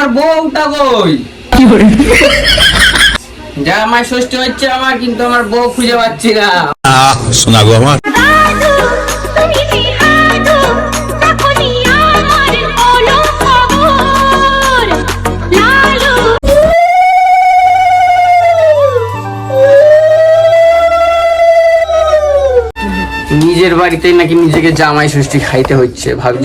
আমার বউটা কই? জামাই ষষ্ঠী হচ্ছে আমার কিন্তু আমার বউ খুঁজে পাচ্ছি না। শোনা গো আমার। আমার নিজের বাড়িতেই নাকি নিজেকে জামাই ষষ্ঠী খাইতে হচ্ছে ভাবছ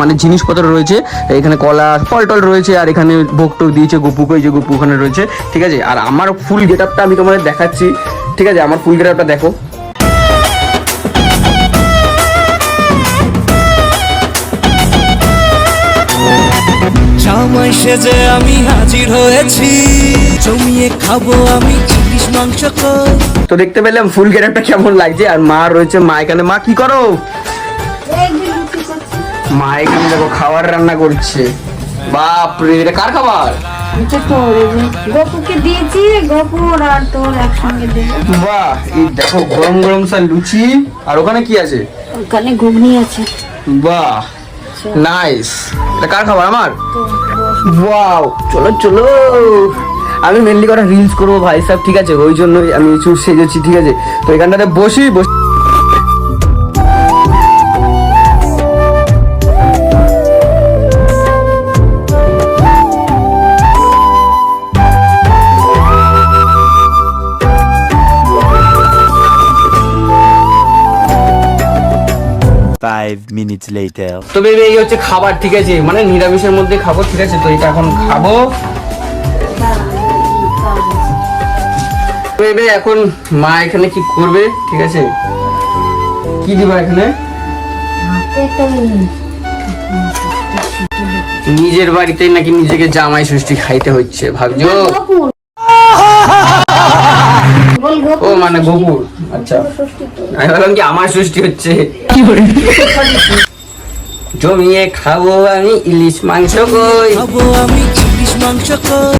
মানে জিনিসপত্র রয়েছে এখানে কলা ফল টল রয়েছে আর এখানে ভোগ টোক দিয়েছে গপুকে যে গপু ওখানে রয়েছে ঠিক আছে? আর আমার ফুল গেট আপটা আমি তোমাদের দেখাচ্ছি ঠিক আছে? আমার ফুল গেট আপটা দেখো। জামাই সেজে আমি হাজির হয়েছি জমিয়ে খাব আমি ইলিশ মাংস তো। দেখতে পেলাম ফুল গেট আপটা কেমন লাগছে আর মা রয়েছে মা এখানে। মা কি করো? মা এখানে দেখো খাবার রান্না করছে। বাপরে এটা কার খাবার? এটা তোর গপুকে দিয়েছি গপুর আর তোর একসঙ্গে দেবো। বাহ এই দেখো গরম গরম লুচি আর ওখানে কি আছে? ওখানে ঘুগনি আছে। বাহ নাইস এটা কার খাবার আমার? ওয়াও চলো চলো। আমি মেনলি কটা রিলস করব ভাই সাহেব ঠিক আছে? ওই জন্যই আমি একটু সেজেছি ঠিক আছে? তো এখানটাতে বসি বসি। Five minutes later. তো বেবি এই হচ্ছে খাবার ঠিক আছে? মানে নিরামিষের মধ্যে খাব ঠিক আছে? তো এটা এখন খাব। বেবি এখন মা এখানে কি করবে ঠিক আছে? কি দিবা এখানে? নিজের বাড়িতেই নাকি নিজেকে জামাই ষষ্ঠী খাইতে হচ্ছে ভাবছ? ও মানে গোপুর আচ্ছা। আমি ভাবলাম কি আমার ষষ্ঠী হচ্ছে। জমিয়ে খাব আমি ইলিশ মাংস কই? খাব আমি ইলিশ মাংস কই?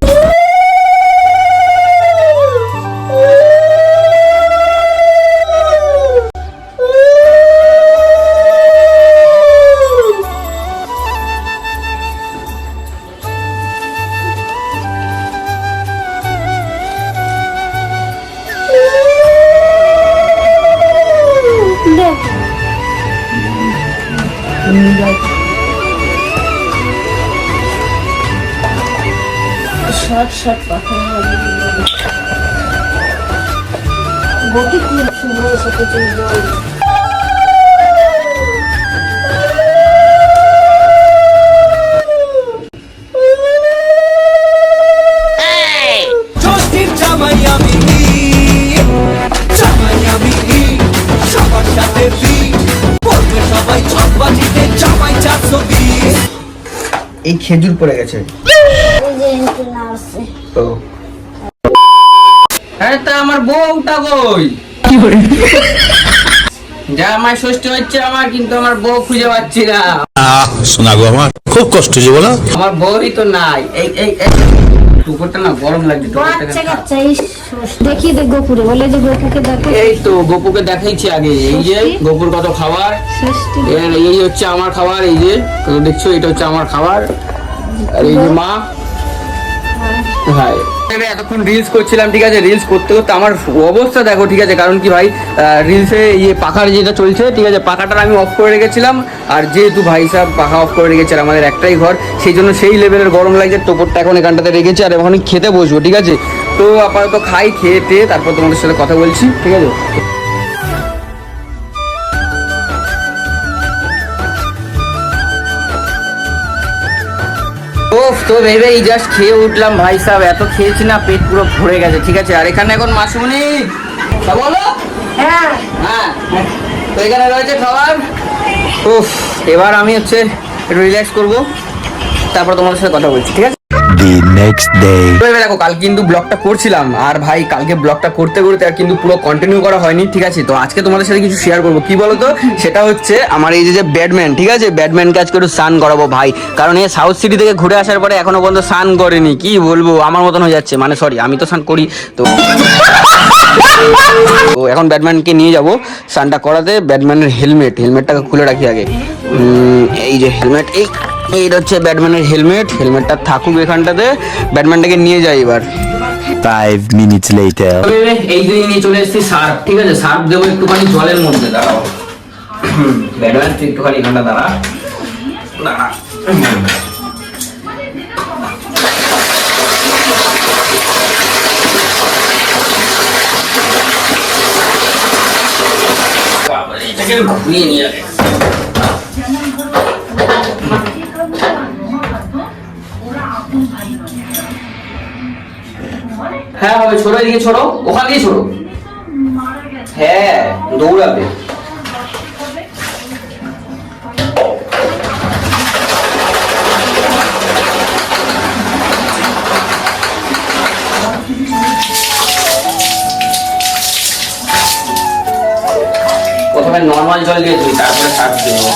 একসাথ গতি খুব সুন্দর সাথে জল এই খেজুর পড়ে গেছে। তো হ্যাঁ তা আমার বউটা কই? জামাই ষষ্ঠী হচ্ছে আমার কিন্তু আমার বউ খুঁজে পাচ্ছি না। শোনা গো আমার খুব কষ্ট যে বলো। আমার বউই তো নাই। এই এই এই টুকুরটা না গরম লাগছে টুকুরটা বাচ্চা কাচ্চা এই ষষ্ঠ- দেখিয়ে দে গোপুরে বলে যে গোপুকে দেখো। এই তো গপুকে দেখাইছি আগে। এই যে গপুর কত খাবার। এই হচ্ছে আমার খাবার এই যে তো দেখছ এটা হচ্ছে আমার খাবার। আর এই যে মা আমি এতক্ষণ রিলস করছিলাম, ঠিক আছে? রিলস করতে করতে আমার অবস্থা দেখো, ঠিক আছে? কারণ কি ভাই রিলসে ইয়ে পাখার যেটা চলছে, ঠিক আছে? পাখাটা আমি অফ করে রেখেছিলাম। আর যেহেতু ভাই সাহেব পাখা অফ করে রেখেছে আর আমাদের একটাই ঘর, সেই জন্য সেই লেভেলের গরম লাগছে, টোপরটা এখন এখানটাতে রেখেছি আর এখন খেতে বসবো, ঠিক আছে? তো আপাতত খাই, খেয়ে টেয়ে তারপর তোমাদের সাথে কথা বলছি, ঠিক আছে? ওফ তো ভেবে এই জাস্ট খেয়ে উঠলাম ভাই সাহেব। এত খেয়েছি না পেট পুরো ভরে গেছে ঠিক আছে? আর এখানে এখন মাসুমনি বলো? হ্যাঁ। হ্যাঁ। তো এখানে রয়েছে খাবার। উফ এবার আমি হচ্ছে একটু রিল্যাক্স করব। তারপর তোমাদের সাথে কথা বলছি ঠিক আছে? Next day. তো দেখো, কাল কিন্তু ব্লগটা করছিলাম, আর ভাই কালকে ব্লগটা করতে করতে আর কিন্তু পুরো কন্টিনিউ করা হয়নি, ঠিক আছে? তো আজকে তোমাদের সাথে কিছু শেয়ার করব। কি বলতো? সেটা হচ্ছে আমার এই যে ব্যাডম্যান ঠিক আছে? ব্যাটম্যানকে আজকে একটু স্নান করাবো ভাই। কারণ এই সাউথ সিটি থেকে ঘুরে আসার পরে এখনও পর্যন্ত স্নান করেনি, কি বলব? আমার মতন হয়ে যাচ্ছে। মানে সরি আমি তো স্নান করি, তো এখন ব্যাটম্যানকে নিয়ে যাব। সানটা করাতে ব্যাটম্যানের হেলমেট হেলমেটটাকে খুলে রাখি আগে। এই যে হেলমেট এই এইটা হচ্ছে ব্যাটম্যানের হেলমেট। হেলমেটটা থাকুক এখানটাতে ব্যাটম্যানটাকে নিয়ে যাই এবার। Five minutes later. এই যে নিয়ে চলে এসেছি সার্ফ ঠিক আছে? সার্ফ দেবো একটুখানি জলের মধ্যে দাঁড়াও। ব্যাটম্যান তুই একটুখানি এখানটা দাঁড়া। দাঁড়া। বাবারে, ঘুরিয়ে নিয়ে আগে হ্যাঁ হবে ছোড়ো এদিকে ছোড়ো ওখান দিয়ে ছোড়ো হ্যাঁ দৌড়াবে। নর্মাল জল দিয়ে দিই তারপরে সার্ফ দেবো।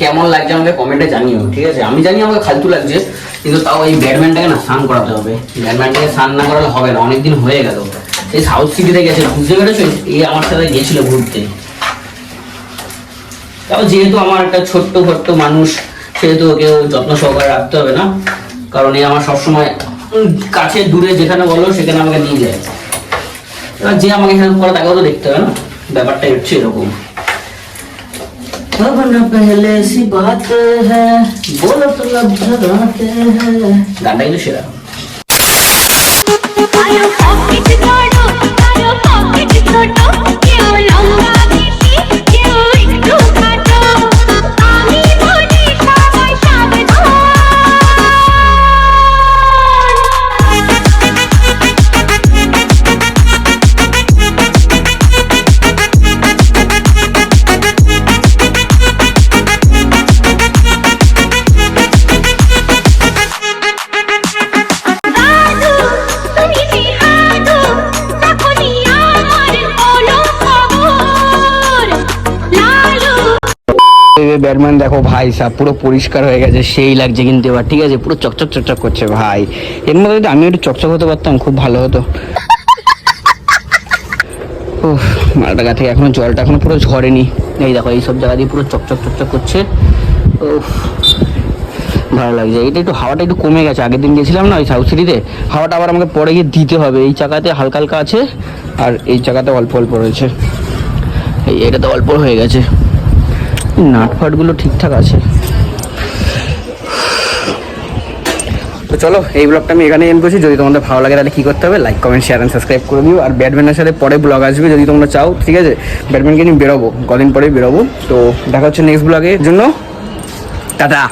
কেমন লাগছে আমাকে কমেন্টে জানিও, ঠিক আছে? আমি জানি আমাকে ফালতু লাগছে, কিন্তু তাও এই ব্যাটম্যানটাকে না স্নান করাতে হবে। ব্যাটম্যানটাকে স্নান না করালে হবে না, অনেকদিন হয়ে গেল। এই সাউথ সিটিতে গেছে বুঝতে পেরেছ এই আমার সাথে গেছিল ঘুরতে। তাও যেহেতু আমার একটা ছোট্ট ছোট্ট মানুষ, সেহেতু ওকেও যত্ন সহকারে রাখতে হবে না, কারণ এই আমার সবসময় কাছে, দূরে যেখানে বলো, সেখানে আমাকে নিয়ে যায়। এবার যে আমাকে হেল্প করে, তাকেও তো দেখতে হবে না। ব্যাপারটা হচ্ছে এরকম। अपना पहले सी बात है बोल लब भगाते हैं। गाना ही तो शेरा। आयो पॉकेट आयो पॉकेट क्यों ব্যাটম্যান দেখো ভাই সাহ পুরো পরিষ্কার হয়ে গেছে সেই লাগছে কিন্তু এবার ঠিক আছে? পুরো চকচক চকচক করছে ভাই। এর মধ্যে যদি আমি একটু চকচক হতে পারতাম খুব ভালো হতো। উফ মালটা গা থেকে এখনও জলটা এখনও পুরো ঝরেনি। এই দেখো এই সব জায়গা দিয়ে পুরো চকচক চকচক করছে। উফ ভালো লাগছে। এটা একটু হাওয়াটা একটু কমে গেছে। আগের দিন গেছিলাম না ওই সাউথ সিটিতে হাওয়াটা আবার আমাকে পরে গিয়ে দিতে হবে। এই চাকাতে হালকা হালকা আছে আর এই চাকাতে অল্প অল্প রয়েছে। এই এটা তো অল্প হয়ে গেছে। নাট ফাটগুলো ঠিকঠাক আছে। তো চলো, এই ব্লগটা আমি এখানে এন্ড করছি। যদি তোমাদের ভালো লাগে তাহলে কী করতে হবে? Like comment share and subscribe করে দিও। আর ব্যাডমিন্টনের সাথে পরে ব্লগ আসবে যদি তোমরা চাও, ঠিক আছে? ব্যাডমিন্টন নিয়ে বেরোবো, কদিন পরেই বেরোবো। তো দেখা হচ্ছে নেক্সট ব্লগের জন্য। টাটা!